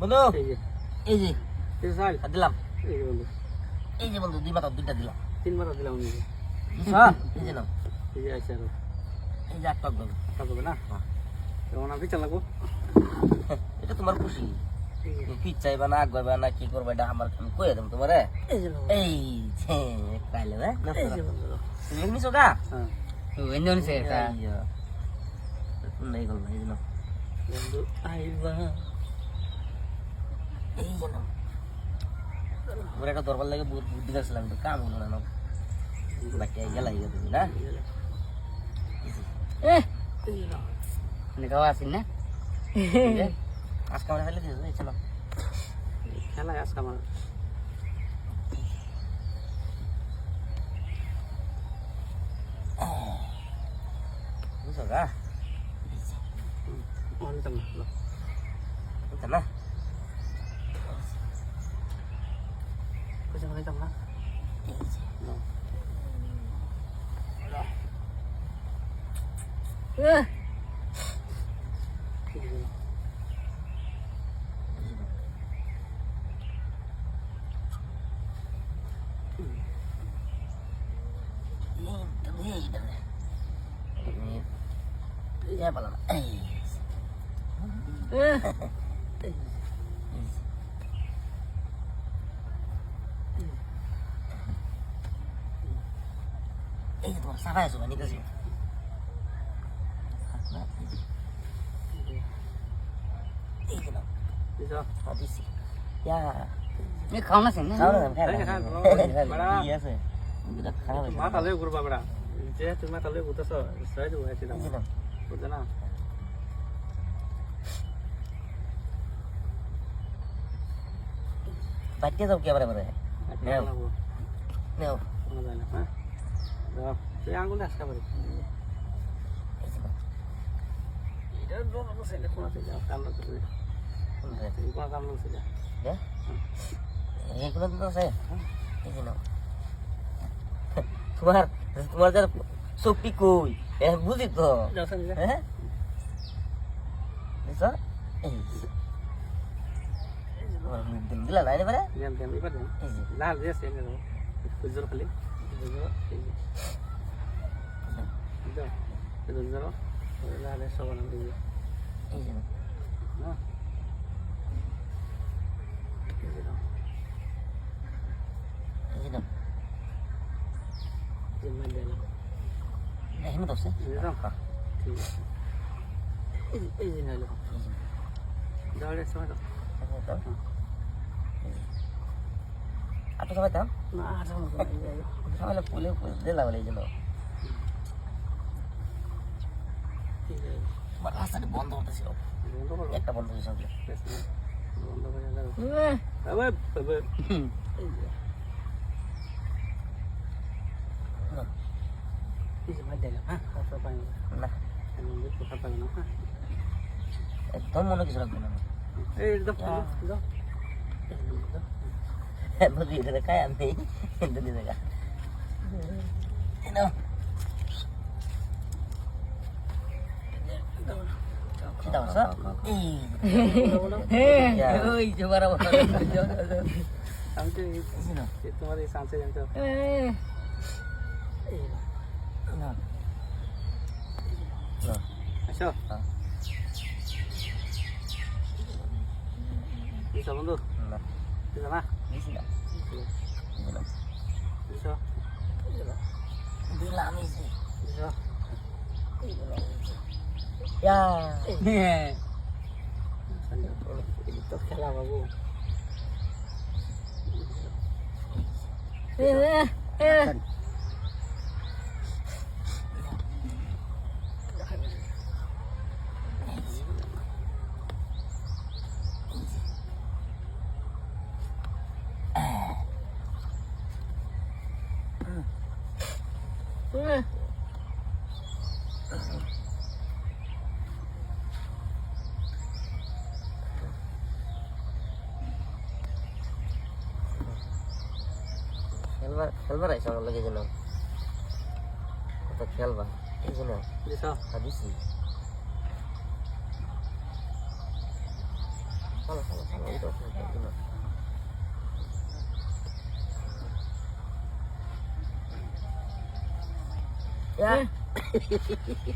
বন্ধু এই যে। দিলাম। এই যে বন্ধু। দুই মাথা দুইটা দিলাম। তিন মাথা দিলাম হ্যাঁ এই যে নাও। এই যে এই যে একটা গল থাকবে না? কেমন আপনি চালাবো এটা তোমার খুশি। তুমি কি চাইবা না আগাইবা না কি করবা এটা আমার আমি কয়ে দেব তোমারে। এই যে নাও। এই ছে পাইলে না এই যে বন্ধু। তুমি এমনি চোখা হ্যাঁ। তো এনে নিছে এটা? নাই গল এই যে বন্ধু আইবা এই যে নাও ওর একটা দরবার লাগে বুদ্ধি করছিলাম কিন্তু কাম হলো না বাকি গেলাই তুমি না? খাওয়া আছিস না? আজকে আমরা ফেলে দিয়েছ চলো। খেলা আজকে আমার। বুঝছ গা? অনেক না লো। বুঝছ না? বুঝতে পারলাম 고생하셨나? 네, 이제. 으! Yeah, but I'm... Iya sih. Udah khalas. মাথা লয়ে ঘুরবা বেড়া যে তুমি মাথা লয়ে ঘুরতেছ সবাই দেবো হয়েছে Ini no. বুঝলে না Baca tau kya bara-bara. খেলা লাগবো Neo. তুই আঙুলে আসতে পারি no. তোমার তোমার যার শক্তি কই? বুঝি তো? হ্যাঁ? দিলা না এবারে দেন দেন এবার দেন। এই যে। লাল খালি। Dahulah, semua dah. আটো সবাই দাম সবাই পুলে দিলা বলে এই জন্য রাস্তাটা বন্ধ করো। একটা বন্ধ হয়েছে হ্যাঁ? হ্যাঁ? একদম মনে কিছু রাখবে না। এই দাও দাও বুঝি এটা খাই Dito ma. Dito. Dito. Dito. Hindi namin si. Dito. Ya. Nih. Sangat kalau itu kalah aku. Eh, eh, eh. এ খেলবা খেলবা রাইছ আমার লগে যেন কত খেলবা এই জন্য দিছো ভাবিছি Salah, salah, 耶嘿嘿嘿嘿